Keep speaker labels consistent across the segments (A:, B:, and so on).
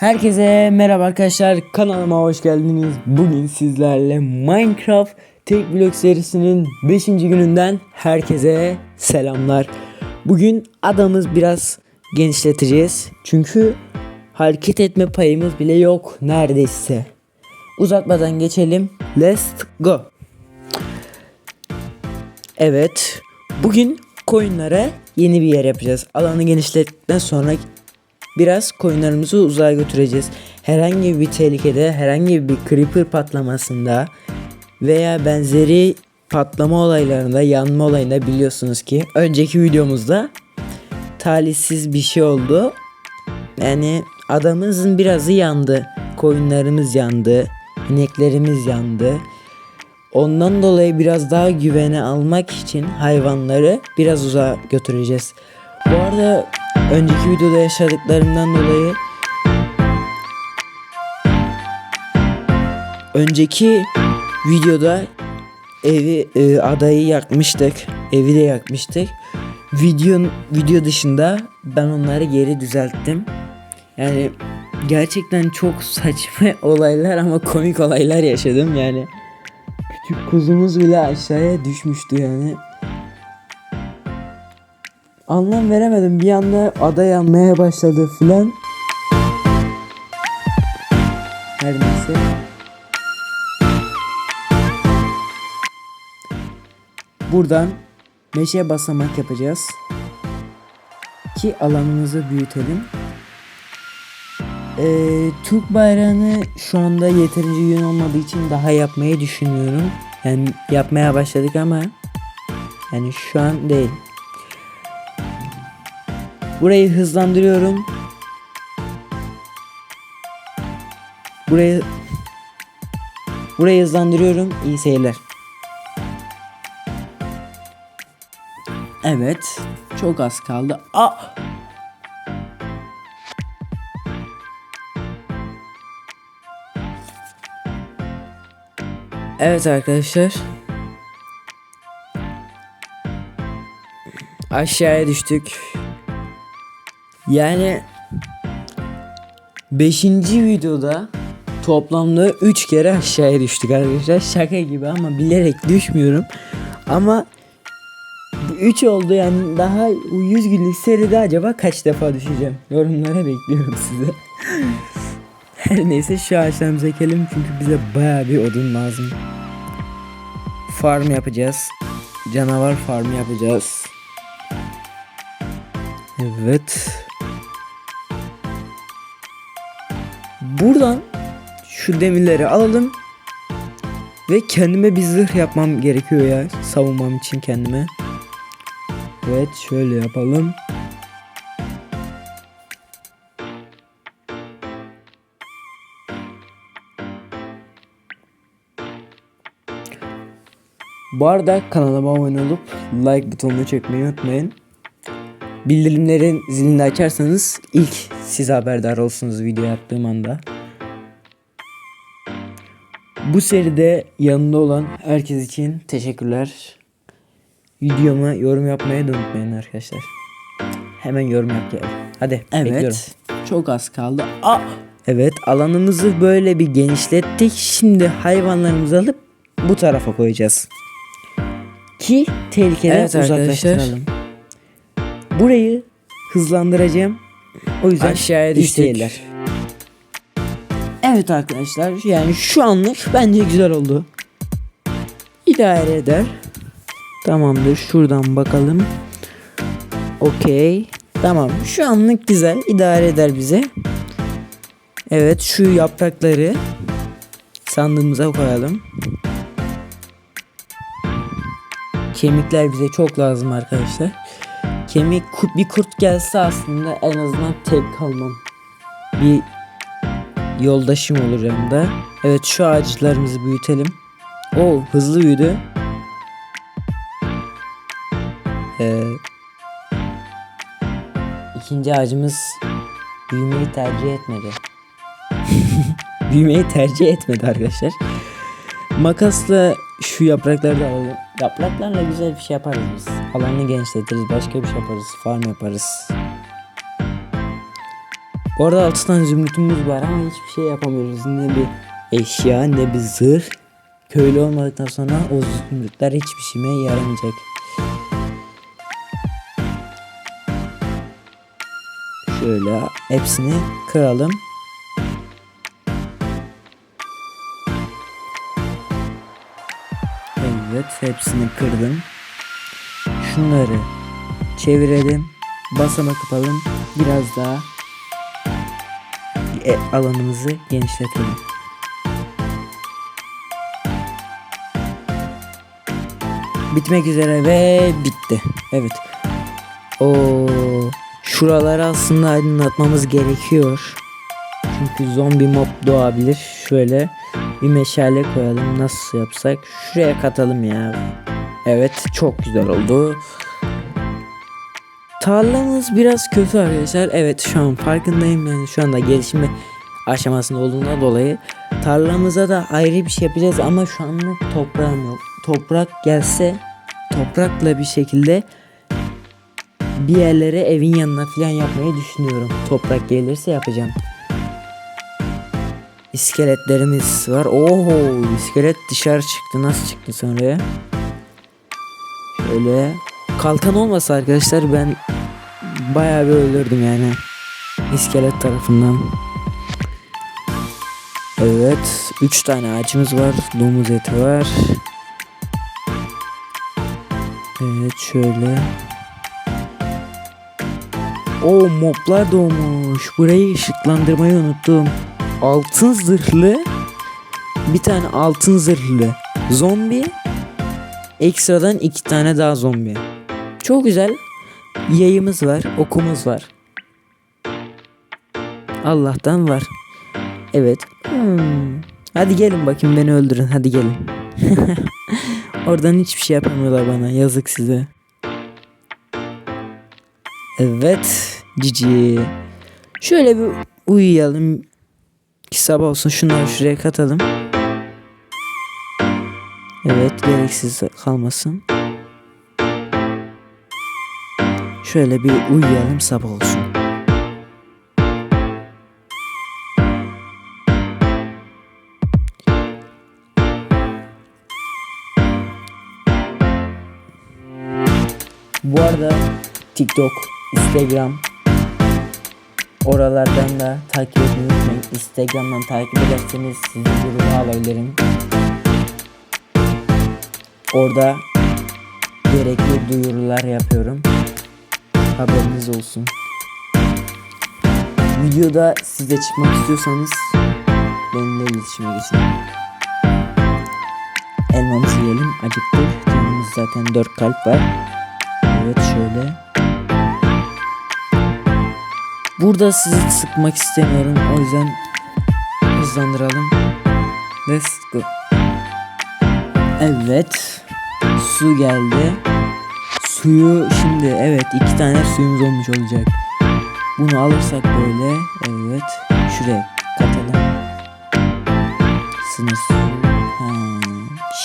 A: Herkese merhaba arkadaşlar kanalıma hoş geldiniz. Bugün sizlerle Minecraft Tek Vlog serisinin 5. gününden herkese selamlar. Bugün adamız biraz genişleteceğiz. Çünkü hareket etme payımız bile yok neredeyse. Uzatmadan geçelim. Let's go. Evet. Bugün koyunlara yeni bir yer yapacağız. Alanı genişlettikten sonra biraz koyunlarımızı uzağa götüreceğiz. Herhangi bir tehlikede, herhangi bir creeper patlamasında veya benzeri patlama olaylarında, yanma olayında biliyorsunuz ki önceki videomuzda talihsiz bir şey oldu. Yani adamımızın birazı yandı. Koyunlarımız yandı. ineklerimiz yandı. Ondan dolayı biraz daha güvene almak için hayvanları biraz uzağa götüreceğiz. Bu arada önceki videoda yaşadıklarımdan dolayı önceki videoda evi e, adayı yakmıştık. Evi de yakmıştık. Video video dışında ben onları geri düzelttim. Yani gerçekten çok saçma olaylar ama komik olaylar yaşadım yani. Küçük kuzumuz bile aşağıya düşmüştü yani. Anlam veremedim. Bir anda ada yanmaya başladı filan. Her neyse. Buradan meşe basamak yapacağız. Ki alanımızı büyütelim. Ee, Türk bayrağını şu anda yeterince yün olmadığı için daha yapmayı düşünüyorum. Yani yapmaya başladık ama yani şu an değil. Burayı hızlandırıyorum. Burayı Burayı hızlandırıyorum. İyi seyirler. Evet. Çok az kaldı. Aa! Evet arkadaşlar. Aşağıya düştük. Yani 5. videoda toplamda 3 kere aşağıya düştük arkadaşlar. Şaka gibi ama bilerek düşmüyorum. Ama 3 oldu yani daha 100 günlük seride acaba kaç defa düşeceğim? Yorumlara bekliyorum size. Her neyse şu ağaçlarımızı ekelim çünkü bize baya bir odun lazım. Farm yapacağız. Canavar farmı yapacağız. Evet. Buradan şu demirleri alalım. Ve kendime bir zırh yapmam gerekiyor ya. Savunmam için kendime. Evet şöyle yapalım. Bu arada kanalıma abone olup like butonunu çekmeyi unutmayın. Bildirimlerin zilini açarsanız ilk siz haberdar olsunuz video yaptığım anda. Bu seride yanında olan herkes için teşekkürler. Videoma yorum yapmayı da unutmayın arkadaşlar. Hemen yorum yap gel. Hadi
B: Evet.
A: bekliyorum. Çok az kaldı. Aa! Evet alanımızı böyle bir genişlettik. Şimdi hayvanlarımızı alıp bu tarafa koyacağız. Ki tehlikeden
B: Evet arkadaşlar.
A: uzaklaştıralım. Burayı hızlandıracağım. O yüzden
B: Aşağıya düştük.
A: Evet arkadaşlar yani şu anlık bence güzel oldu. İdare eder. Tamamdır şuradan bakalım. Okey. Tamam şu anlık güzel idare eder bize. Evet şu yaprakları sandığımıza koyalım. Kemikler bize çok lazım arkadaşlar. Kemik bir kurt gelse aslında en azından tek kalmam. Bir yoldaşım olur yanında. Evet şu ağaçlarımızı büyütelim. O hızlı büyüdü. Ee, ikinci ağacımız büyümeyi tercih etmedi. büyümeyi tercih etmedi arkadaşlar. Makasla şu yaprakları da alalım. Yapraklarla güzel bir şey yaparız biz. Alanı genişletiriz. Başka bir şey yaparız. Farm yaparız. Bu arada 6 tane zümrütümüz var ama hiçbir şey yapamıyoruz. Ne bir eşya ne bir zırh. Köylü olmadıktan sonra o zümrütler hiçbir şeyime yaramayacak. Şöyle hepsini kıralım. Evet hepsini kırdım. Şunları çevirelim. Basamak yapalım. Biraz daha e, alanımızı genişletelim. Bitmek üzere ve bitti. Evet. O şuraları aslında aydınlatmamız gerekiyor. Çünkü zombi mob doğabilir. Şöyle bir meşale koyalım. Nasıl yapsak? Şuraya katalım ya. Evet çok güzel oldu. Tarlamız biraz kötü arkadaşlar. Evet şu an farkındayım. Yani şu anda gelişme aşamasında olduğundan dolayı tarlamıza da ayrı bir şey yapacağız ama şu anlık toprağım yok. Toprak gelse toprakla bir şekilde bir yerlere evin yanına falan yapmayı düşünüyorum. Toprak gelirse yapacağım. İskeletlerimiz var. Oho iskelet dışarı çıktı. Nasıl çıktı sonra? Şöyle kalkan olmasa arkadaşlar ben bayağı bir ölürdüm yani. İskelet tarafından. Evet. 3 tane ağacımız var. Domuz eti var. Evet şöyle. O moblar doğmuş. Burayı ışıklandırmayı unuttum. Altın zırhlı bir tane altın zırhlı zombi ekstradan iki tane daha zombi. Çok güzel. Yayımız var, okumuz var. Allah'tan var. Evet. Hmm. Hadi gelin bakayım beni öldürün. Hadi gelin. Oradan hiçbir şey yapamıyorlar bana. Yazık size. Evet. Cici. Şöyle bir uyuyalım. Ki olsun şunları şuraya katalım. Evet gereksiz kalmasın. Şöyle bir uyuyalım sabah olsun. Bu arada TikTok, Instagram oralardan da takip etmeyi unutmayın. Instagram'dan takip ederseniz sizi gruba alabilirim. Orada gerekli duyurular yapıyorum. Haberiniz olsun. Videoda size çıkmak istiyorsanız benimle iletişime geçin. Elmamızı yiyelim. Acıktık. Canımız zaten 4 kalp var. Evet şöyle. Burada sizi sıkmak istemiyorum. O yüzden hızlandıralım. Let's go. Evet. Su geldi. Suyu şimdi evet iki tane suyumuz olmuş olacak. Bunu alırsak böyle evet şuraya katalım. Sınır.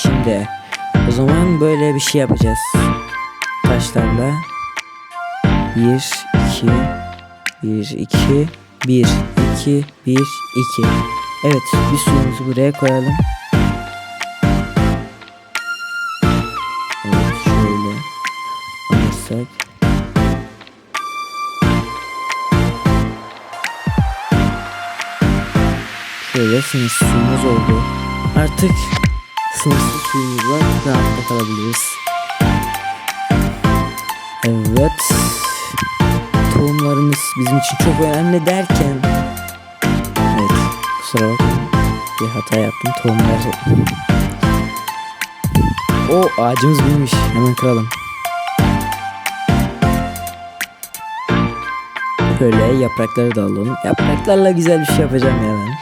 A: Şimdi o zaman böyle bir şey yapacağız. Taşlarla. Bir, iki, bir, iki, bir, iki, bir, iki. Evet bir suyumuzu buraya koyalım. Evet şöyle alırsak. Şöyle sınırsız suyumuz oldu. Artık sınırsız suyumuz var. Rahatla kalabiliriz. Evet. Tohumlarımız bizim için çok önemli derken. Evet kusura bakmayın bir hata yaptım tohumlar. O ağacımız büyümüş hemen kıralım. Böyle yaprakları da alalım. Yapraklarla güzel bir şey yapacağım ya ben.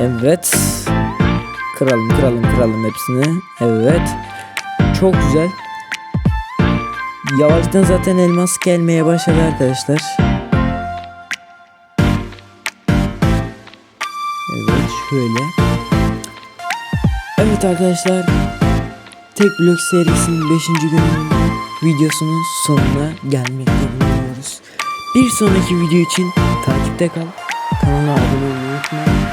A: Evet. Kıralım kıralım kıralım hepsini. Evet Çok güzel Yavaştan zaten elmas gelmeye başladı arkadaşlar Evet şöyle Evet arkadaşlar Tek blok serisinin 5. gününde videosunun sonuna gelmekte bulunuyoruz. Bir sonraki video için takipte kal. Kanala abone olmayı unutma.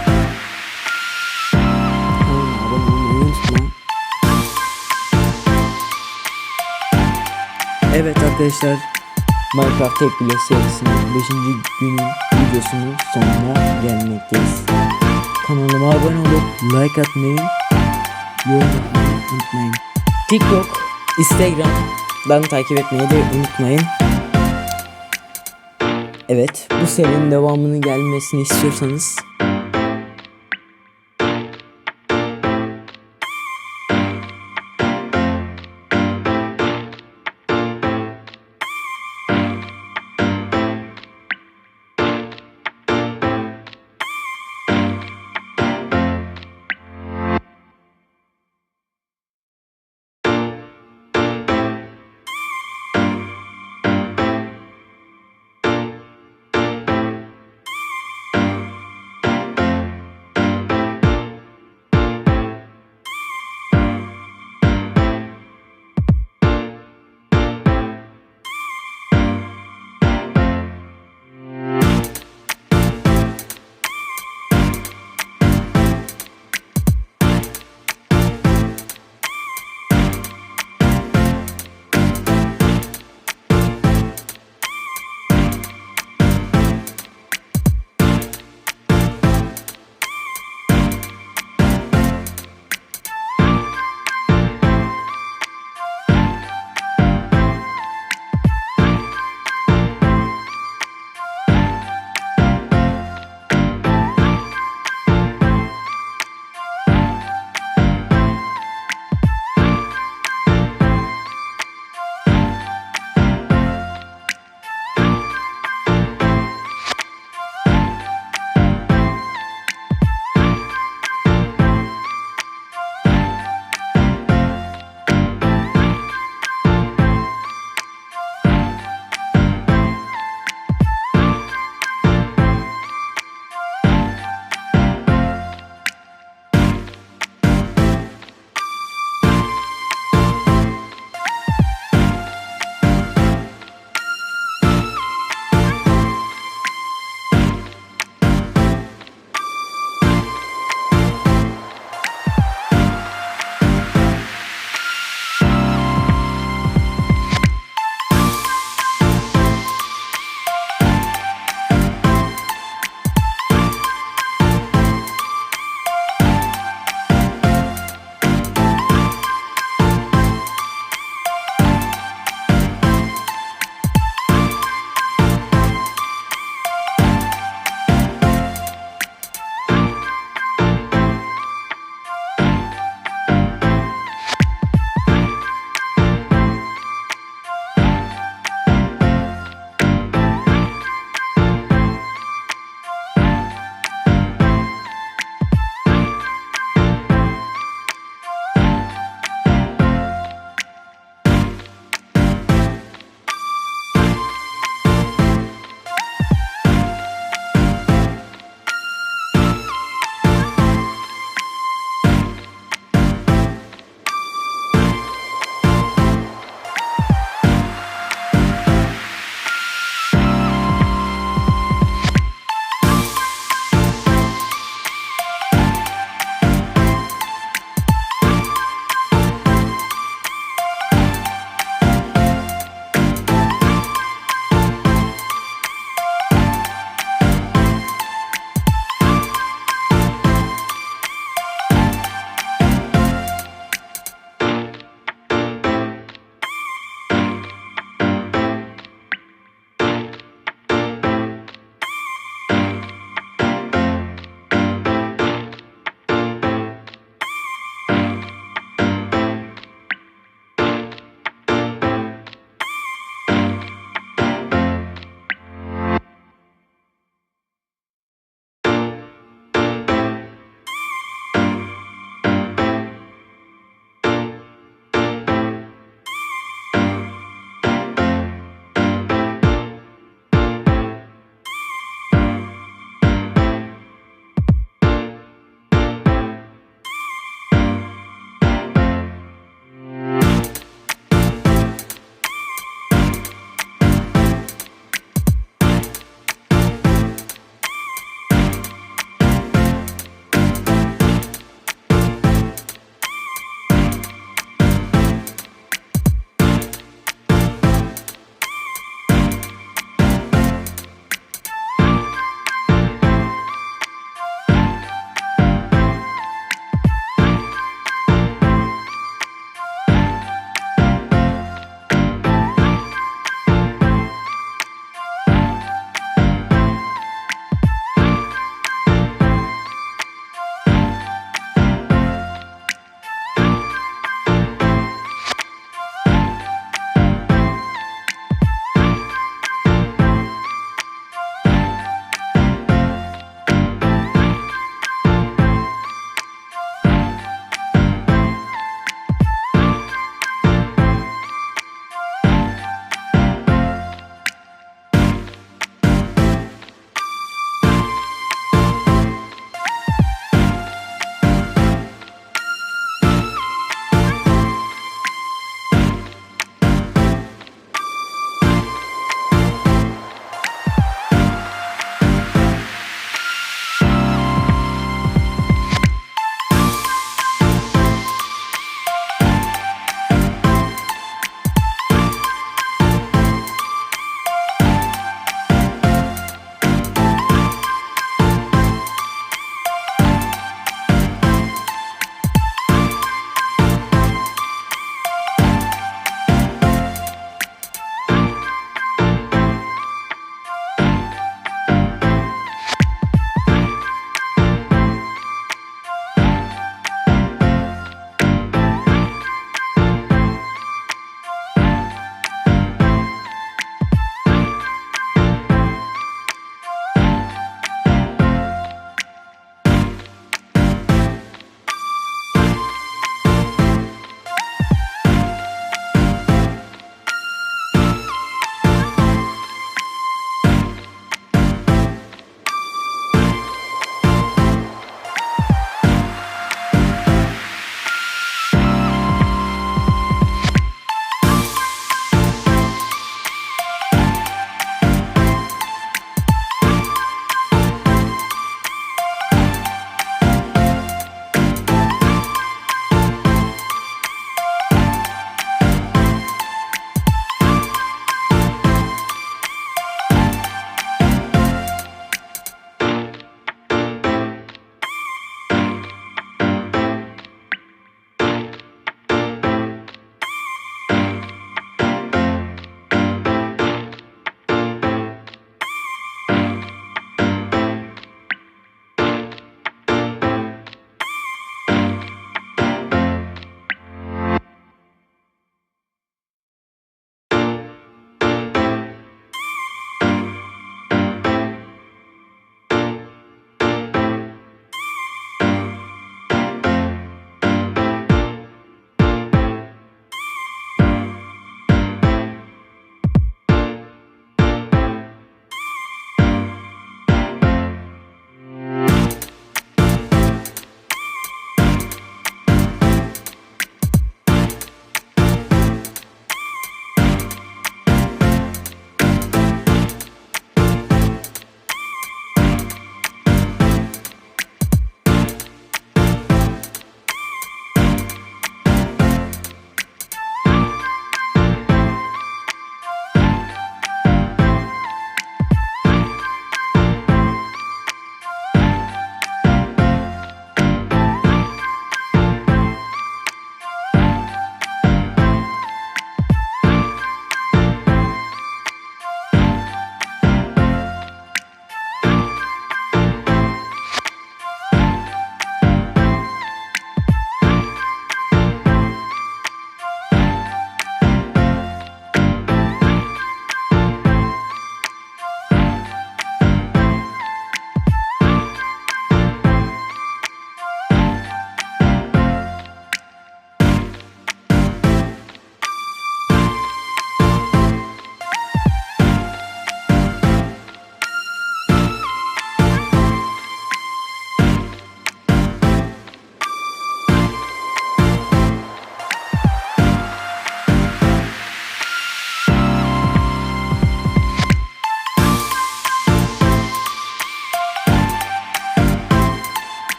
A: Evet arkadaşlar Minecraft Tek Bile serisinin 5. günün videosunun sonuna gelmekteyiz. Kanalıma abone olup like atmayı, yorum yapmayı unutmayın. TikTok, Instagram'dan takip etmeyi de unutmayın. Evet, bu serinin devamını gelmesini istiyorsanız